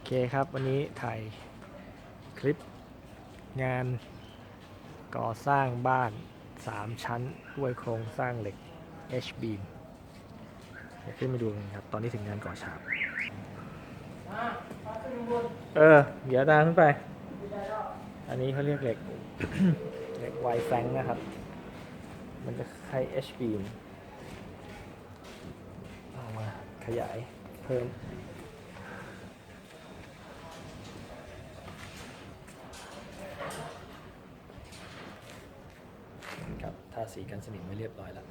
อเคครับ วันนี้ถ่ายคลิปงานก่อสร้างบ้าน 3 ชั้นด้วยโครงสร้างเหล็ก H beam เดี๋ยวขึ้นไปดูกันครับ ตอนนี้ถึงงานก่อฉาบเออ เดี๋ยวตามขึ้นไป อันนี้เขาเรียกเหล็ก เหล็กไวแฟงนะครับ มันจะคล้าย H beam เอามาขยายเพิ่ม ครับทา สีกันสนิมไม่เรียบร้อยแล้ว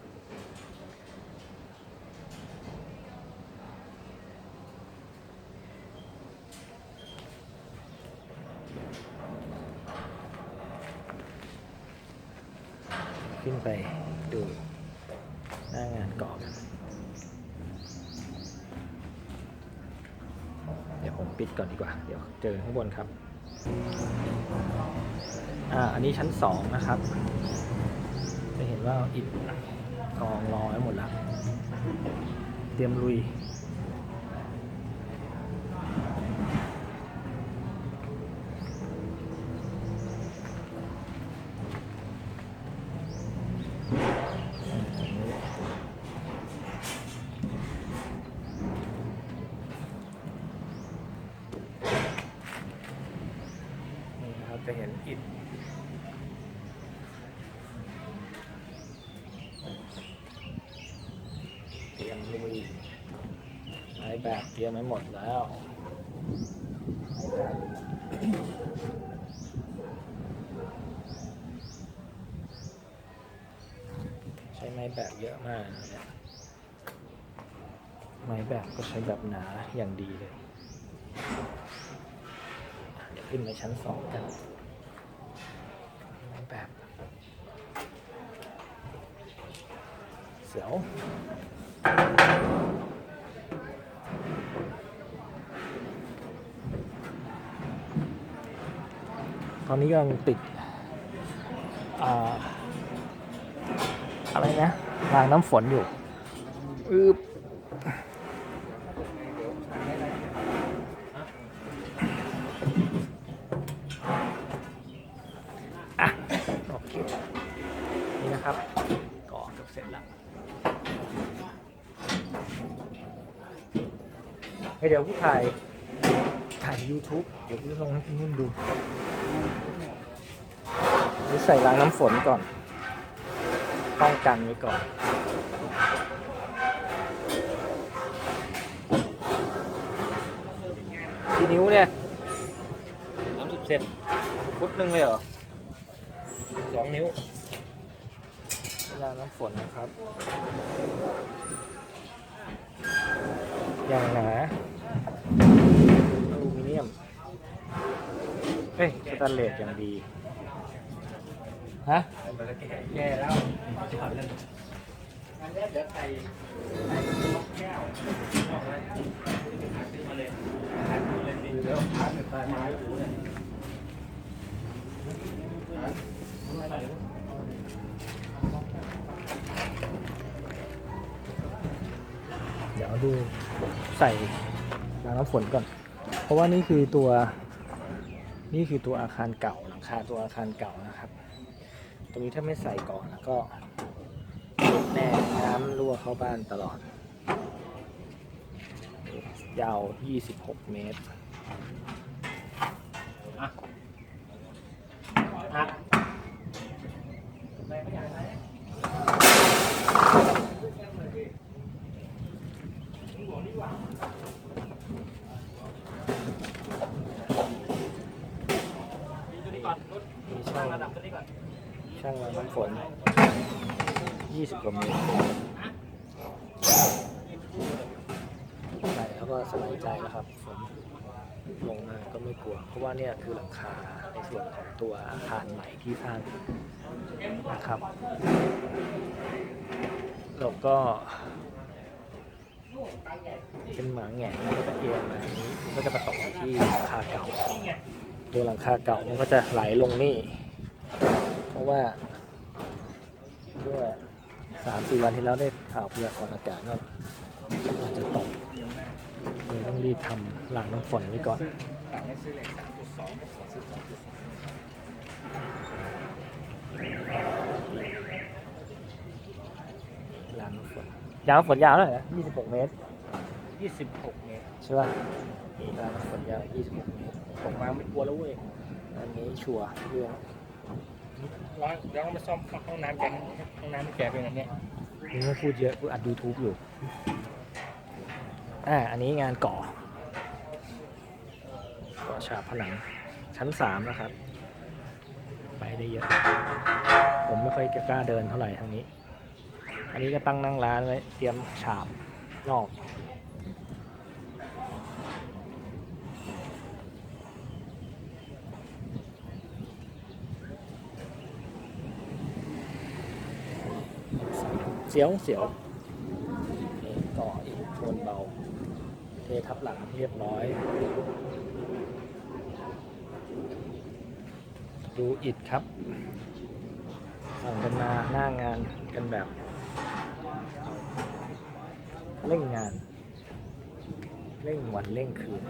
ขึ้นไปดูหน้างานก่อกัน เดี๋ยวผมปิดก่อนดีกว่า เดี๋ยวเจอข้างบนครับ อ่า อันนี้ชั้นสองนะครับ จะเห็นว่าอิฐกองรอไว้หมดแล้ว เตรียมลุยนะครับจะเห็นอิฐ เตรียมลุยไม้ แบบเตรียมไว้หมดแล้วใช้ไม้แบบเยอะมากนะเนี่ยไม้แบบก็ใช้แบบหนาอย่างดีเลยเดี๋ยวขึ้นไปชั้นสองกันไม้แบบเสียว ตอนนี้กำลังติดอะไรนะรางน้ำฝนอยู่อึบอะโอเค นี่นะครับก่อเกือบเสร็จแล้วเฮ้เดี๋ยวผู้ถ่ายถ่าย YouTube เดี๋ยวพี่ลงให้พี่นุ่นดู นี่ใส่รางน้ำฝนก่อน ป้องกันไว้ก่อน กี่นิ้วเนี่ยสามสิบเซนฟุตหนึ่งเลยเหรอสองนิ้วรางน้ำฝนนะครับ อย่างหนาอลูมิเนียมเอ้ยสแตนเลสอย่างดี ฮะแย่แล้วอันนี้เดี๋ยวใส่แก้วมาเลยเดี๋ยวพัดใส่ไม้หูเลยเดี๋ยวดูใส่น้ำฝนก่อน เพราะว่านี่คือตัว นี่คือตัวอาคารเก่าหลังคาตัวอาคารเก่านะครับ ตรงนี้ถ้าไม่ใส่ก่อนแล้วก็แน่น้ำรั่วเข้าบ้านตลอด ยาว 26 เมตรอะ มีช่าง ระดับตัวนี้ก่อน ช่างราน้ำฝน20กว่าเมตรใส่แล้วก็สบายใจแล้วครับฝนลงมาก็ไม่กลัว เพราะว่าเนี่ยคือหลังคาในส่วนของตัวอาคารใหม่ที่สร้างนะครับแล้วก็เป็นหมาแหง่แล้วก็เอียงมาอย่างนี้ก็จะมาตกอยู่ที่หลังคาเก่า ตัวหลังคาเก่ามันก็จะไหลลงนี่ ราะว่าเมื่อสามสี่วันที่แล้วได้ข่าวพยากรณ์อากาศว่าอาจจะตกเลยต้องต้องรีบทำหลังน้ำฝนไว้ก่อนต่างให้ซื้อเหล็กสามจุดสองซื้อสองจุดสองหลังน้ำฝนยาวน้ำฝนยาวเท่าไหร่นะ26เมตรยี่สิบหกเมตรใช่ป่ะนี่หลังน้ำฝนยาว26เมตรตกมาไม่กลัวแล้วเว้ยอันนี้ชัวร์เรื่อง ร้อยเดี๋ยวเรามาซ่อมห้องน้ำแกห้องน้ำแกเป็นอันเนี้ยนี่ไม่พูดเยอะกูอัด YouTube อยู่ อ่า อันนี้งานก่อ ก่อฉาบผนังชั้นสามนะครับ ไปได้เยอะ ผมไม่ค่อยกล้าเดินเท่าไหร่ทางนี้ อันนี้ก็ตั้งนั่งร้านไว้เตรียมฉาบนอก เสียวเสียวนี่ก่ออีกโทนเบา เททับหลังเรียบร้อย ดูอิดครับสั่งกันมาหน้างานกันแบบเร่งงาน เร่งวันเร่งคืน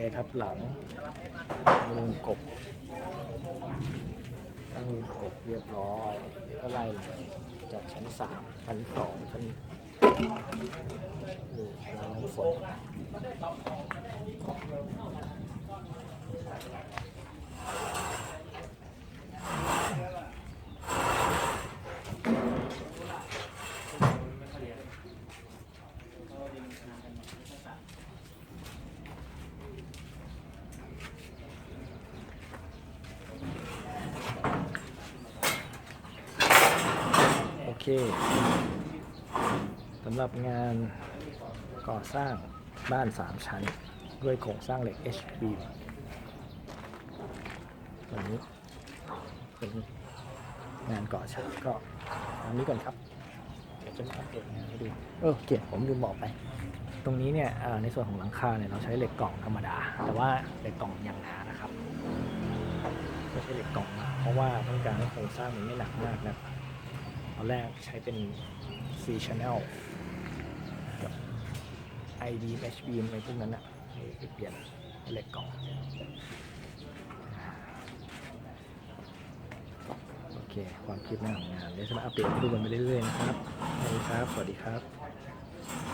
เททับหลังลุงกบตั้งมุงกบเรียบร้อยก็ไล่จากชั้นสามชั้นสองชั้นนี่ร้านน้ำฝน สำหรับงานก่อสร้างบ้านสามชั้น ด้วยโครงสร้างเหล็ก HB วันนี้เป็นงานก่อฉาบก็อันนี้ก่อนครับ เดี๋ยวจะมาอัปเดตงานให้ดู เออเกียรผมลืมบอกไป ตรงนี้เนี่ยในส่วนของหลังคาเนี่ยเราใช้เหล็กกล่องธรรมดา แต่ว่าเหล็กกล่องอยางหนานะครับ ไม่ใช่เหล็กกล่อง เพราะว่าต้องการให้โครงสร้างมันไม่หนักมากนะครับ ตอนแรกใช้เป็น C channel กับ IBM HBM อะไรพวกนั้นอะไปเปลี่ยนเป็นเล็กกล่องโอเค ความคืบหน้าของงานเดี๋ยวจะมาอัปเดตให้ดูกันไปเรื่อยๆนะครับสวัสดีครับ สวัสดีครับ